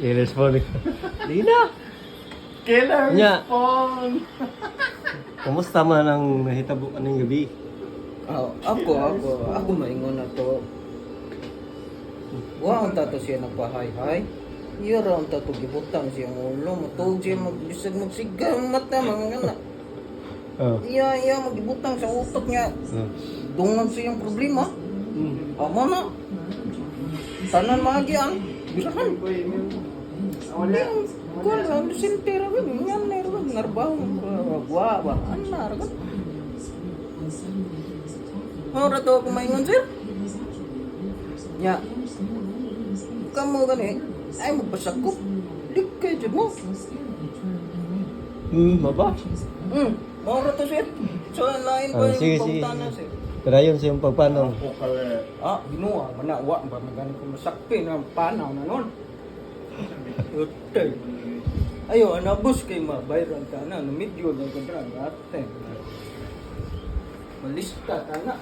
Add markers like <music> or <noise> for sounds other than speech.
I-respond. Di na. Killer Nya. Kumusta man ang nahitabo anong gabi? Oh, ako, ako, ako maingon na to. Wa ang tato siya nagpahay-hay. Iya ra ang tato gibutang siya ang ulo. Matug siya magbisag magsiga ang mata mga nga. Oh. Iya, iya magibutang sa utok niya. Oh. Dungan siya ang problema. Hmm. Amo na. Tanan magian. Bilahan. Wala. Kuan sa sinter ba? Ngan na ra narbaw. Wa ba? Ana ra. Ora to ako maingon sir. Ya. Kamu gani, ay magpasakop. Likay jud mo. Hmm, baba. Hmm. Ora to sir. So lain Ah, pa sige, yung pagtana sir. Padayon sa iyong pagpanong. Ako. Ah, binuwa, manawa, ba magani ko masakpi na panaw na nun. Utay. <laughs> Ayo, anabos kay mabayran ka na, no medyo na kontra ate. Malista ka na.